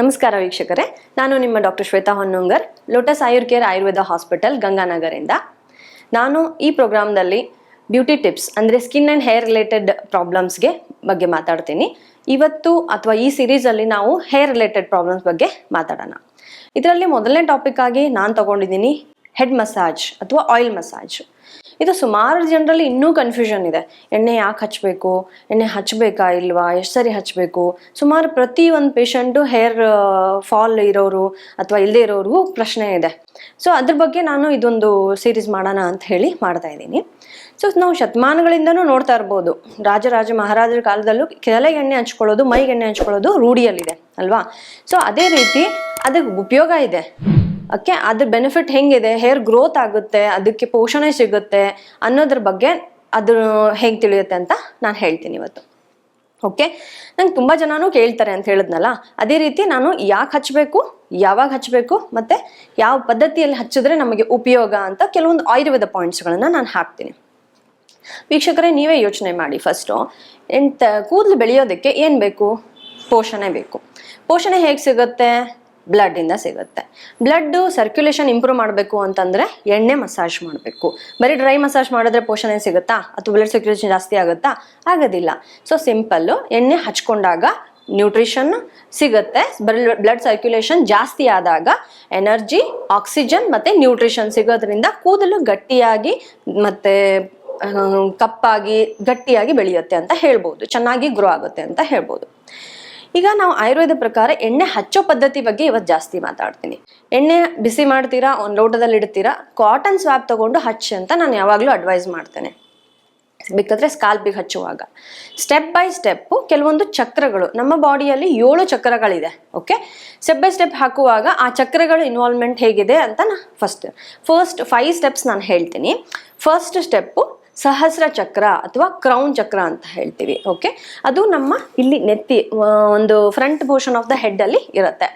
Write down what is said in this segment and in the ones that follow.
ನಮಸ್ಕಾರ ವೀಕ್ಷಕರೇ, ನಾನು ನಿಮ್ಮ doctor Shweta Honnongar, lotus Ayur care Ayurveda hospital, ಗಂಗಾನಗರಿಂದ. ನಾನು ಈ ಪ್ರೋಗ್ರಾಮ್ದಲ್ಲಿ ಬ್ಯೂಟಿ ಟಿಪ್ಸ್ ಅಂದರೆ ಸ್ಕಿನ್ ಆ್ಯಂಡ್ ಹೇರ್ ರಿಲೇಟೆಡ್ ಪ್ರಾಬ್ಲಮ್ಸ್ಗೆ ಬಗ್ಗೆ ಮಾತಾಡ್ತೀನಿ. ಇವತ್ತು ಅಥವಾ ಈ ಸಿರೀಸಲ್ಲಿ ನಾವು ಹೇರ್ ರಿಲೇಟೆಡ್ ಪ್ರಾಬ್ಲಮ್ಸ್ ಬಗ್ಗೆ ಮಾತಾಡೋಣ. ಇದರಲ್ಲಿ ಮೊದಲನೇ ಟಾಪಿಕ್ ಆಗಿ ನಾನು ತಗೊಂಡಿದ್ದೀನಿ ಹೆಡ್ ಮಸಾಜ್ ಅಥವಾ ಆಯಿಲ್ ಮಸಾಜ್. ಇದು ಸುಮಾರು ಜನರಲ್ಲಿ ಇನ್ನೂ ಕನ್ಫ್ಯೂಷನ್ ಇದೆ. ಎಣ್ಣೆ ಯಾಕೆ ಹಚ್ಚಬೇಕು ಎಣ್ಣೆ ಹಚ್ಚಬೇಕಾ ಇಲ್ವಾ? ಎಷ್ಟು ಸರಿ ಹಚ್ಚಬೇಕು ಸುಮಾರು ಪ್ರತಿ ಒಂದು ಪೇಷಂಟು ಹೇರ್ ಫಾಲ್ ಇರೋರು ಅಥವಾ ಇಲ್ಲದೆ ಇರೋರಿಗೂ ಪ್ರಶ್ನೆ ಇದೆ. ಸೊ ಅದ್ರ ಬಗ್ಗೆ ನಾನು ಇದೊಂದು ಸೀರೀಸ್ ಮಾಡೋಣ ಅಂತ ಹೇಳಿ ಮಾಡ್ತಾ ಇದ್ದೀನಿ. ಸೊ ನಾವು ಶತಮಾನಗಳಿಂದನೂ ನೋಡ್ತಾ ಇರ್ಬೋದು. ರಾಜರಾಜ ಮಹಾರಾಜರ ಕಾಲದಲ್ಲೂ ಕೆಲ ಎಣ್ಣೆ ಹಚ್ಕೊಳ್ಳೋದು, ಮೈಗೆ ಎಣ್ಣೆ ಹಚ್ಕೊಳ್ಳೋದು ರೂಢಿಯಲ್ಲಿದೆ, ಅಲ್ವಾ? ಸೊ ಅದೇ ರೀತಿ ಅದಕ್ಕೆ ಉಪಯೋಗ ಇದೆ. ಓಕೆ ಅದ್ರ ಬೆನಿಫಿಟ್ ಹೆಂಗಿದೆ? ಹೇರ್ ಗ್ರೋತ್ ಆಗುತ್ತೆ, ಅದಕ್ಕೆ ಪೋಷಣೆ ಸಿಗುತ್ತೆ ಅನ್ನೋದ್ರ ಬಗ್ಗೆ ಅದು ಹೇಗೆ ತಿಳಿಯುತ್ತೆ ಅಂತ ನಾನು ಹೇಳ್ತೀನಿ ಇವತ್ತು. ಓಕೆ ನಂಗೆ ತುಂಬ ಜನನು ಕೇಳ್ತಾರೆ ಅಂತ ಹೇಳಿದ್ನಲ್ಲ, ಅದೇ ರೀತಿ ನಾನು ಯಾಕೆ ಹಚ್ಚಬೇಕು ಯಾವಾಗ ಹಚ್ಚಬೇಕು ಮತ್ತು ಯಾವ ಪದ್ಧತಿಯಲ್ಲಿ ಹಚ್ಚಿದ್ರೆ ನಮಗೆ ಉಪಯೋಗ ಅಂತ ಕೆಲವೊಂದು ಆಯುರ್ವೇದ ಪಾಯಿಂಟ್ಸ್ಗಳನ್ನು ನಾನು ಹಾಕ್ತೀನಿ. ವೀಕ್ಷಕರೇ, ನೀವೇ ಯೋಚನೆ ಮಾಡಿ ಫಸ್ಟು ಎಂತ ಕೂದಲು ಬೆಳೆಯೋದಕ್ಕೆ ಏನು ಬೇಕು? ಪೋಷಣೆ ಬೇಕು. ಪೋಷಣೆ ಹೇಗೆ ಸಿಗುತ್ತೆ? ಬ್ಲಡ್ಡಿಂದ ಸಿಗುತ್ತೆ. ಬ್ಲಡ್ಡು ಸರ್ಕ್ಯುಲೇಷನ್ ಇಂಪ್ರೂವ್ ಮಾಡಬೇಕು ಅಂತಂದರೆ ಎಣ್ಣೆ ಮಸಾಜ್ ಮಾಡಬೇಕು. ಬರೀ ಡ್ರೈ ಮಸಾಜ್ ಮಾಡಿದ್ರೆ ಪೋಷಣೆ ಸಿಗುತ್ತಾ? ಅಥವಾ ಬ್ಲಡ್ ಸರ್ಕ್ಯುಲೇಷನ್ ಜಾಸ್ತಿ ಆಗುತ್ತಾ? ಆಗೋದಿಲ್ಲ. ಸೊ ಸಿಂಪಲ್ಲು ಎಣ್ಣೆ ಹಚ್ಕೊಂಡಾಗ ನ್ಯೂಟ್ರಿಷನ್ ಸಿಗುತ್ತೆ. ಬ್ಲಡ್ ಸರ್ಕ್ಯುಲೇಷನ್ ಜಾಸ್ತಿ ಆದಾಗ ಎನರ್ಜಿ ಆಕ್ಸಿಜನ್ ಮತ್ತು ನ್ಯೂಟ್ರಿಷನ್ ಸಿಗೋದ್ರಿಂದ ಕೂದಲು ಗಟ್ಟಿಯಾಗಿ ಮತ್ತು ಕಪ್ಪಾಗಿ ಗಟ್ಟಿಯಾಗಿ ಬೆಳೆಯುತ್ತೆ ಅಂತ ಹೇಳ್ಬೋದು. ಚೆನ್ನಾಗಿ ಗ್ರೋ ಆಗುತ್ತೆ ಅಂತ ಹೇಳ್ಬೋದು. ಈಗ ನಾವು ಆಯುರ್ವೇದ ಪ್ರಕಾರ ಎಣ್ಣೆ ಹಚ್ಚೋ ಪದ್ಧತಿ ಬಗ್ಗೆ ಇವತ್ತು ಜಾಸ್ತಿ ಮಾತಾಡ್ತೀನಿ. ಎಣ್ಣೆ ಬಿಸಿ ಮಾಡ್ತೀರಾ, ಒಂದು ಲೋಟದಲ್ಲಿ ಇಡ್ತೀರಾ ಕಾಟನ್ ಸ್ವಾಬ್ ತಗೊಂಡು ಹಚ್ಚಿ ಅಂತ ನಾನು ಯಾವಾಗಲೂ ಅಡ್ವೈಸ್ ಮಾಡ್ತೇನೆ. ಬೇಕಾದ್ರೆ ಸ್ಕಾಲ್ಪಿಗೆ ಹಚ್ಚುವಾಗ. ಸ್ಟೆಪ್ ಬೈ ಸ್ಟೆಪ್ಪು ಕೆಲವೊಂದು ಚಕ್ರಗಳು, ನಮ್ಮ ಬಾಡಿಯಲ್ಲಿ ಏಳು ಚಕ್ರಗಳಿದೆ ಓಕೆ ಸ್ಟೆಪ್ ಬೈ ಸ್ಟೆಪ್ ಹಾಕುವಾಗ ಆ ಚಕ್ರಗಳು ಇನ್ವಾಲ್ವ್ಮೆಂಟ್ ಹೇಗಿದೆ ಅಂತ ನಾ ಫಸ್ಟ್ ಫಸ್ಟ್ ಫೈವ್ ಸ್ಟೆಪ್ಸ್ ನಾನು ಹೇಳ್ತೀನಿ. ಫಸ್ಟ್ ಸ್ಟೆಪ್ಪು ಸಹಸ್ರ ಚಕ್ರ ಅಥವಾ ಕ್ರೌನ್ ಚಕ್ರ ಅಂತ ಹೇಳ್ತೀವಿ ಓಕೆ ಅದು ನಮ್ಮ ಇಲ್ಲಿ ನೆತ್ತಿ ಒಂದು front portion of the head ಅಲ್ಲಿ ಇರುತ್ತೆ.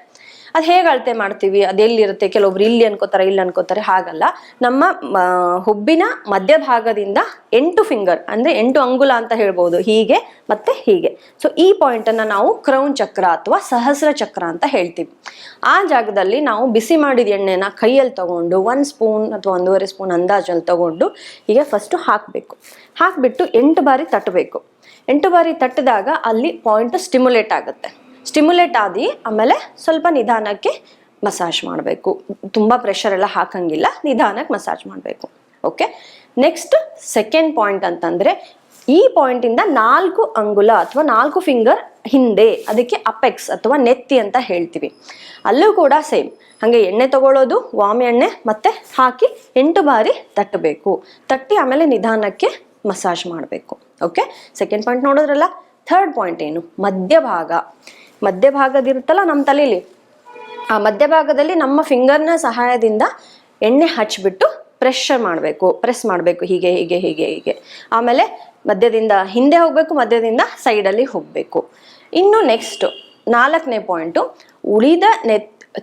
ಅದು ಹೇಗೆ ಅಳತೆ ಮಾಡ್ತೀವಿ? ಅದೆಲ್ಲಿರುತ್ತೆ ಕೆಲವೊಬ್ರು ಇಲ್ಲಿ ಅನ್ಕೋತಾರೆ ಇಲ್ಲಿ ಅನ್ಕೋತಾರೆ, ಹಾಗಲ್ಲ. ನಮ್ಮ ಹುಬ್ಬಿನ ಮಧ್ಯಭಾಗದಿಂದ ಎಂಟು ಫಿಂಗರ್ ಅಂದ್ರೆ ಎಂಟು ಅಂಗುಲ ಅಂತ ಹೇಳ್ಬೋದು. ಹೀಗೆ ಮತ್ತೆ ಹೀಗೆ. ಸೊ ಈ ಪಾಯಿಂಟ್ ಅನ್ನ ನಾವು ಕ್ರೌನ್ ಚಕ್ರ ಅಥವಾ ಸಹಸ್ರ ಚಕ್ರ ಅಂತ ಹೇಳ್ತೀವಿ. ಆ ಜಾಗದಲ್ಲಿ ನಾವು ಬಿಸಿ ಮಾಡಿದ ಎಣ್ಣೆನ ಕೈಯಲ್ಲಿ ತಗೊಂಡು ಒಂದು ಸ್ಪೂನ್ ಅಥವಾ ಒಂದೂವರೆ ಸ್ಪೂನ್ ಅಂದಾಜಲ್ಲಿ ತಗೊಂಡು ಹೀಗೆ ಫಸ್ಟು ಹಾಕಬೇಕು. ಹಾಕಿಬಿಟ್ಟು ಎಂಟು ಬಾರಿ ತಟ್ಟಬೇಕು. ಎಂಟು ಬಾರಿ ತಟ್ಟಿದಾಗ ಅಲ್ಲಿ ಪಾಯಿಂಟ್ ಸ್ಟಿಮ್ಯುಲೇಟ್ ಆಗುತ್ತೆ. ಸ್ಟಿಮ್ಯುಲೇಟ್ ಆದಿ, ಆಮೇಲೆ ಸ್ವಲ್ಪ ನಿಧಾನಕ್ಕೆ ಮಸಾಜ್ ಮಾಡಬೇಕು. ತುಂಬ ಪ್ರೆಷರ್ ಎಲ್ಲ ಹಾಕಂಗಿಲ್ಲ, ನಿಧಾನಕ್ಕೆ ಮಸಾಜ್ ಮಾಡಬೇಕು. ಓಕೆ ನೆಕ್ಸ್ಟ್ ಸೆಕೆಂಡ್ ಪಾಯಿಂಟ್ ಅಂತಂದರೆ, ಈ ಪಾಯಿಂಟಿಂದ ನಾಲ್ಕು ಅಂಗುಲ ಅಥವಾ ನಾಲ್ಕು ಫಿಂಗರ್ ಹಿಂದೆ, ಅದಕ್ಕೆ ಅಪೆಕ್ಸ್ ಅಥವಾ ನೆತ್ತಿ ಅಂತ ಹೇಳ್ತೀವಿ. ಅಲ್ಲೂ ಕೂಡ ಸೇಮ್ ಹಾಗೆ ಎಣ್ಣೆ ತಗೊಳ್ಳೋದು ವಾಮ್ ಎಣ್ಣೆ ಮತ್ತೆ ಹಾಕಿ ಎಂಟು ಬಾರಿ ತಟ್ಟಬೇಕು. ತಟ್ಟಿ ಆಮೇಲೆ ನಿಧಾನಕ್ಕೆ ಮಸಾಜ್ ಮಾಡಬೇಕು. ಓಕೆ ಸೆಕೆಂಡ್ ಪಾಯಿಂಟ್ ನೋಡಿದ್ರಲ್ಲ? ಥರ್ಡ್ ಪಾಯಿಂಟ್ ಏನು? ಮಧ್ಯಭಾಗ ಮಧ್ಯಭಾಗದಿರುತ್ತಲ್ಲ ನಮ್ಮ ತಲೆಯಲ್ಲಿ ಆ ಮಧ್ಯಭಾಗದಲ್ಲಿ ನಮ್ಮ ಫಿಂಗರ್ನ ಸಹಾಯದಿಂದ ಎಣ್ಣೆ ಹಚ್ಚಿಬಿಟ್ಟು ಪ್ರೆಷರ್ ಮಾಡಬೇಕು ಪ್ರೆಸ್ ಮಾಡಬೇಕು, ಹೀಗೆ ಹೀಗೆ ಹೀಗೆ ಹೀಗೆ. ಆಮೇಲೆ ಮಧ್ಯದಿಂದ ಹಿಂದೆ ಹೋಗಬೇಕು, ಮಧ್ಯದಿಂದ ಸೈಡಲ್ಲಿ ಹೋಗಬೇಕು. ಇನ್ನು ನೆಕ್ಸ್ಟ್ ನಾಲ್ಕನೇ ಪಾಯಿಂಟು ಉಳಿದ ನೆ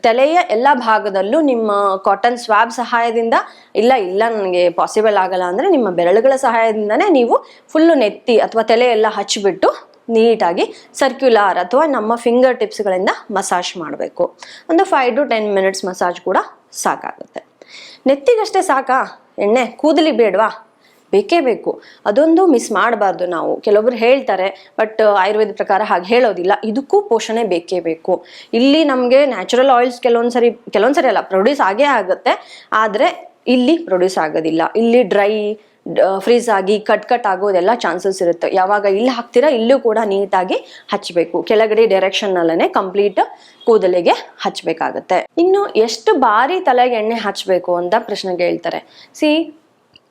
ತಲೆಯ ಎಲ್ಲ ಭಾಗದಲ್ಲೂ ನಿಮ್ಮ ಕಾಟನ್ ಸ್ವಾಬ್ ಸಹಾಯದಿಂದ, ಇಲ್ಲ ಇಲ್ಲ ನನಗೆ ಪಾಸಿಬಲ್ ಆಗಲ್ಲ ಅಂದರೆ ನಿಮ್ಮ ಬೆರಳುಗಳ ಸಹಾಯದಿಂದನೇ ನೀವು ಫುಲ್ಲು ನೆತ್ತಿ ಅಥವಾ ತಲೆ ಎಲ್ಲ ಹಚ್ಚಿಬಿಟ್ಟು ನೀಟಾಗಿ ಸರ್ಕ್ಯುಲಾರ್ ಅಥವಾ ನಮ್ಮ ಫಿಂಗರ್ ಟಿಪ್ಸ್ಗಳಿಂದ ಮಸಾಜ್ ಮಾಡಬೇಕು. ಒಂದು five to ten minutes massage ಕೂಡ ಸಾಕಾಗುತ್ತೆ. ನೆತ್ತಿಗಷ್ಟೇ ಸಾಕಾ? ಎಣ್ಣೆ? ಕೂದಲಿ ಬೇಡವಾ? ಬೇಕೇ ಬೇಕು. ಅದೊಂದು ಮಿಸ್ ಮಾಡಬಾರ್ದು ನಾವು. ಕೆಲವೊಬ್ರು ಹೇಳ್ತಾರೆ ಬಟ್ ಆಯುರ್ವೇದ ಪ್ರಕಾರ ಹಾಗೆ ಹೇಳೋದಿಲ್ಲ. ಇದಕ್ಕೂ ಪೋಷಣೆ ಬೇಕೇ ಬೇಕು. ಇಲ್ಲಿ ನಮಗೆ ನ್ಯಾಚುರಲ್ ಆಯಿಲ್ಸ್ ಕೆಲವೊಂದ್ಸರಿ ಸರಿ ಕೆಲವೊಂದು ಸರಿ ಅಲ್ಲ ಪ್ರೊಡ್ಯೂಸ್ ಆಗೇ ಆಗುತ್ತೆ. ಆದರೆ ಇಲ್ಲಿ ಪ್ರೊಡ್ಯೂಸ್ ಆಗೋದಿಲ್ಲ. ಇಲ್ಲಿ ಡ್ರೈ ಫ್ರೀಸ್ ಆಗಿ ಕಟ್ ಕಟ್ ಆಗೋದೆಲ್ಲ ಚಾನ್ಸಸ್ ಇರುತ್ತೆ. ಯಾವಾಗ ಇಲ್ಲಿ ಹಾಕ್ತೀರಾ, ಇಲ್ಲೂ ಕೂಡ ನೀಟಾಗಿ ಹಚ್ಚಬೇಕು ಕೆಳಗಡೆ ಡೈರೆಕ್ಷನ್ ಅಲ್ಲೇ ಕಂಪ್ಲೀಟ್ ಕೂದಲಿಗೆ ಹಚ್ಚಬೇಕಾಗತ್ತೆ ಇನ್ನು ಎಷ್ಟು ಬಾರಿ ತಲೆಗೆ ಎಣ್ಣೆ ಹಚ್ಚಬೇಕು ಅಂತ ಪ್ರಶ್ನೆ ಕೇಳ್ತಾರೆ ಸಿ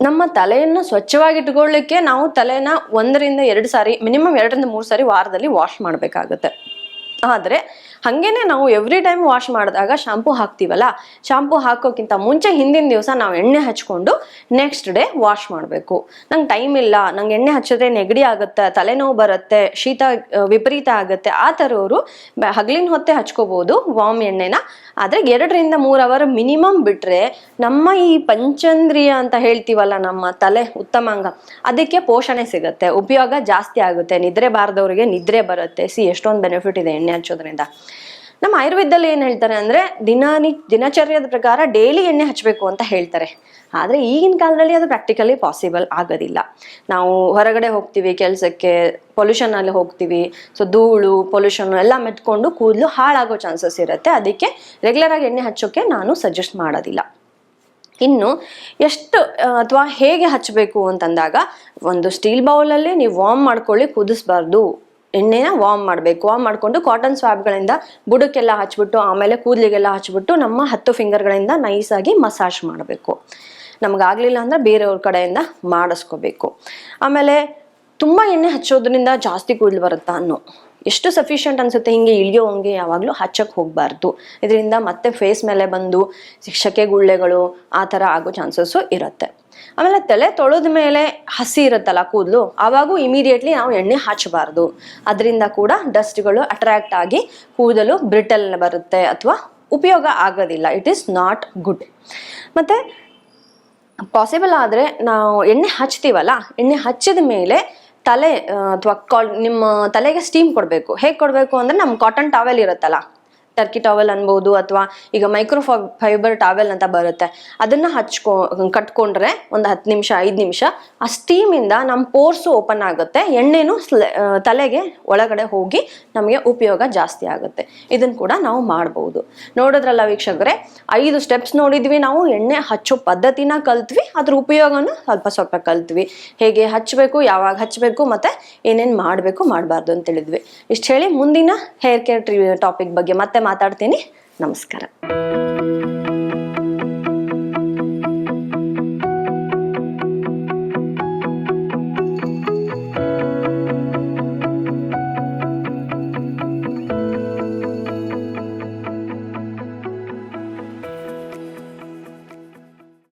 ನಮ್ಮ ತಲೆಯನ್ನು ಸ್ವಚ್ಛವಾಗಿಟ್ಕೊಳ್ಳಿಕ್ಕೆ ನಾವು ತಲೆನ ಒಂದರಿಂದ ಎರಡು ಸಾರಿ ಮಿನಿಮಮ್ ಎರಡರಿಂದ ಮೂರು ಸಾರಿ ವಾರದಲ್ಲಿ ವಾಶ್ ಮಾಡಬೇಕಾಗುತ್ತೆ. ಆದರೆ ಹಾಗೇನೆ ನಾವು ಎವ್ರಿ ಟೈಮ್ ವಾಶ್ ಮಾಡಿದಾಗ ಶಾಂಪೂ ಹಾಕ್ತೀವಲ್ಲ ಶಾಂಪೂ ಹಾಕೋಕ್ಕಿಂತ ಮುಂಚೆ ಹಿಂದಿನ ದಿವಸ ನಾವು ಎಣ್ಣೆ ಹಚ್ಕೊಂಡು ನೆಕ್ಸ್ಟ್ ಡೇ ವಾಶ್ ಮಾಡಬೇಕು. ನಂಗೆ ಟೈಮ್ ಇಲ್ಲ, ನಂಗೆ ಎಣ್ಣೆ ಹಚ್ಚಿದ್ರೆ ನೆಗಡಿ ಆಗುತ್ತೆ, ತಲೆನೋವು ಬರುತ್ತೆ, ಶೀತ ವಿಪರೀತ ಆಗುತ್ತೆ, ಆ ಥರವರು ಹಗಲಿನ ಹೊತ್ತೆ ಹಚ್ಕೋಬೋದು ವಾಮ್ ಎಣ್ಣೆನ. ಆದರೆ ಎರಡರಿಂದ ಮೂರು ಅವರ್ ಮಿನಿಮಮ್ ಬಿಟ್ಟರೆ ನಮ್ಮ ಈ ಪಂಚಂದ್ರಿಯ ಅಂತ ಹೇಳ್ತೀವಲ್ಲ ನಮ್ಮ ತಲೆ ಉತ್ತಮಾಂಗ, ಅದಕ್ಕೆ ಪೋಷಣೆ ಸಿಗುತ್ತೆ. ಉಪಯೋಗ ಜಾಸ್ತಿ ಆಗುತ್ತೆ. ನಿದ್ರೆ ಬಾರದವ್ರಿಗೆ ನಿದ್ರೆ ಬರುತ್ತೆ. ಸಿ, ಎಷ್ಟೊಂದು ಬೆನಿಫಿಟ್ ಇದೆ ಎಣ್ಣೆ ಹಚ್ಚೋದ್ರಿಂದ. ನಮ್ಮ ಆಯುರ್ವೇದದಲ್ಲಿ ಏನು ಹೇಳ್ತಾರೆ ಅಂದರೆ ದಿನನಿ ದಿನಚರ್ಯದ ಪ್ರಕಾರ ಡೈಲಿ ಎಣ್ಣೆ ಹಚ್ಚಬೇಕು ಅಂತ ಹೇಳ್ತಾರೆ. ಆದರೆ ಈಗಿನ ಕಾಲದಲ್ಲಿ ಅದು ಪ್ರಾಕ್ಟಿಕಲಿ ಪಾಸಿಬಲ್ ಆಗೋದಿಲ್ಲ. ನಾವು ಹೊರಗಡೆ ಹೋಗ್ತೀವಿ, ಕೆಲಸಕ್ಕೆ ಪೊಲ್ಯೂಷನಲ್ಲಿ ಹೋಗ್ತೀವಿ. ಸೊ ಧೂಳು ಪೊಲ್ಯೂಷನ್ ಎಲ್ಲ ಮೆತ್ಕೊಂಡು ಕೂದಲು ಹಾಳಾಗೋ ಚಾನ್ಸಸ್ ಇರುತ್ತೆ. ಅದಕ್ಕೆ ರೆಗ್ಯುಲರ್ ಆಗಿ ಎಣ್ಣೆ ಹಚ್ಚೋಕ್ಕೆ ನಾನು ಸಜೆಸ್ಟ್ ಮಾಡೋದಿಲ್ಲ. ಇನ್ನು ಎಷ್ಟು, ಅಥವಾ ಹೇಗೆ ಹಚ್ಚಬೇಕು ಅಂತಂದಾಗ ಒಂದು ಸ್ಟೀಲ್ ಬೌಲಲ್ಲಿ ನೀವು ವಾರ್ಮ್ ಮಾಡ್ಕೊಳ್ಳಿ, ಕುದಿಸ್ಬಾರ್ದು. ಎಣ್ಣೆನ ವಾಮ್ ಮಾಡಬೇಕು. ವಾಮ್ ಮಾಡಿಕೊಂಡು ಕಾಟನ್ ಸ್ವಾಬ್ಗಳಿಂದ ಬುಡಕ್ಕೆಲ್ಲ ಹಚ್ಬಿಟ್ಟು, ಆಮೇಲೆ ಕೂದಲಿಗೆಲ್ಲ ಹಚ್ಬಿಟ್ಟು ನಮ್ಮ ಹತ್ತು ಫಿಂಗರ್ಗಳಿಂದ ನೈಸಾಗಿ ಮಸಾಜ್ ಮಾಡಬೇಕು. ನಮಗಾಗಲಿಲ್ಲ ಅಂದರೆ ಬೇರೆಯವ್ರ ಕಡೆಯಿಂದ ಮಾಡಿಸ್ಕೋಬೇಕು. ಆಮೇಲೆ ತುಂಬ ಎಣ್ಣೆ ಹಚ್ಚೋದ್ರಿಂದ ಜಾಸ್ತಿ ಕೂದಲು ಬರುತ್ತಾ ಅನ್ನೋ. ಎಷ್ಟು ಸಫಿಷಿಯಂಟ್ ಅನ್ಸುತ್ತೆ ಹಿಂಗೆ ಇಳಿಯೋ ಹಂಗೆ ಯಾವಾಗಲೂ ಹಚ್ಚಕ್ಕೆ ಹೋಗಬಾರ್ದು. ಇದರಿಂದ ಮತ್ತೆ ಫೇಸ್ ಮೇಲೆ ಬಂದು ಶಿಕ್ಷಕೆ ಗುಳ್ಳೆಗಳು ಆ ಥರ ಆಗೋ ಚಾನ್ಸಸ್ಸು ಇರುತ್ತೆ. ಆಮೇಲೆ ತಲೆ ತೊಳೆದ ಮೇಲೆ ಹಸಿ ಇರುತ್ತಲ್ಲ ಕೂದಲು, ಆವಾಗೂ ಇಮಿಡಿಯೇಟ್ಲಿ ನಾವು ಎಣ್ಣೆ ಹಚ್ಚಬಾರ್ದು ಅದರಿಂದ ಕೂಡ ಡಸ್ಟ್ಗಳು ಅಟ್ರಾಕ್ಟ್ ಆಗಿ ಕೂದಲು ಬ್ರಿಟಲ್ ಬರುತ್ತೆ ಅಥವಾ ಉಪಯೋಗ ಆಗೋದಿಲ್ಲ. ಇಟ್ ಈಸ್ ನಾಟ್ ಗುಡ್ ಮತ್ತು ಪಾಸಿಬಲ್ ಆದರೆ ನಾವು ಎಣ್ಣೆ ಹಚ್ತೀವಲ್ಲ, ಎಣ್ಣೆ ಹಚ್ಚಿದ ಮೇಲೆ ತಲೆ ಅಥವಾ ನಿಮ್ಮ ತಲೆಗೆ ಸ್ಟೀಮ್ ಕೊಡಬೇಕು. ಹೇಗೆ ಕೊಡಬೇಕು ಅಂದರೆ ನಮ್ಮ ಕಾಟನ್ ಟಾವೆಲ್ ಇರುತ್ತಲ್ಲ ಟರ್ಕಿ ಟಾವೆಲ್ ಅನ್ಬೋದು ಅಥವಾ ಈಗ ಮೈಕ್ರೋ ಫೈಬರ್ ಟಾವೆಲ್ ಅಂತ ಬರುತ್ತೆ. ಅದನ್ನ ಹಚ್ಕೊ, ಕಟ್ಕೊಂಡ್ರೆ ಒಂದು ಹತ್ತು ನಿಮಿಷ, ಐದು ನಿಮಿಷ ಆ ಸ್ಟೀಮಿಂದ ನಮ್ಮ ಪೋರ್ಸು ಓಪನ್ ಆಗುತ್ತೆ. ಎಣ್ಣೆನೂ ತಲೆಗೆ ಒಳಗಡೆ ಹೋಗಿ ನಮಗೆ ಉಪಯೋಗ ಜಾಸ್ತಿ ಆಗುತ್ತೆ. ಇದನ್ನು ಕೂಡ ನಾವು ಮಾಡ್ಬೋದು. ನೋಡಿದ್ರಲ್ಲ ವೀಕ್ಷಕರೇ, ಐದು ಸ್ಟೆಪ್ಸ್ ನೋಡಿದ್ವಿ ನಾವು. ಎಣ್ಣೆ ಹಚ್ಚೋ ಪದ್ಧತಿನ ಕಲ್ತ್ವಿ, ಅದ್ರ ಉಪಯೋಗನೂ ಸ್ವಲ್ಪ ಸ್ವಲ್ಪ ಕಲ್ತ್ವಿ. ಹೇಗೆ ಹಚ್ಚಬೇಕು ಯಾವಾಗ ಹಚ್ಚಬೇಕು ಮತ್ತೆ ಏನೇನು ಮಾಡಬೇಕು ಮಾಡಬಾರ್ದು ಅಂತ ಹೇಳಿದ್ವಿ. ಇಷ್ಟು ಹೇಳಿ ಮುಂದಿನ ಹೇರ್ ಕೇರ್ ಟಾಪಿಕ್ ಬಗ್ಗೆ ಮತ್ತೆ ಮಾತಾಡ್ತೀನಿ. ನಮಸ್ಕಾರ.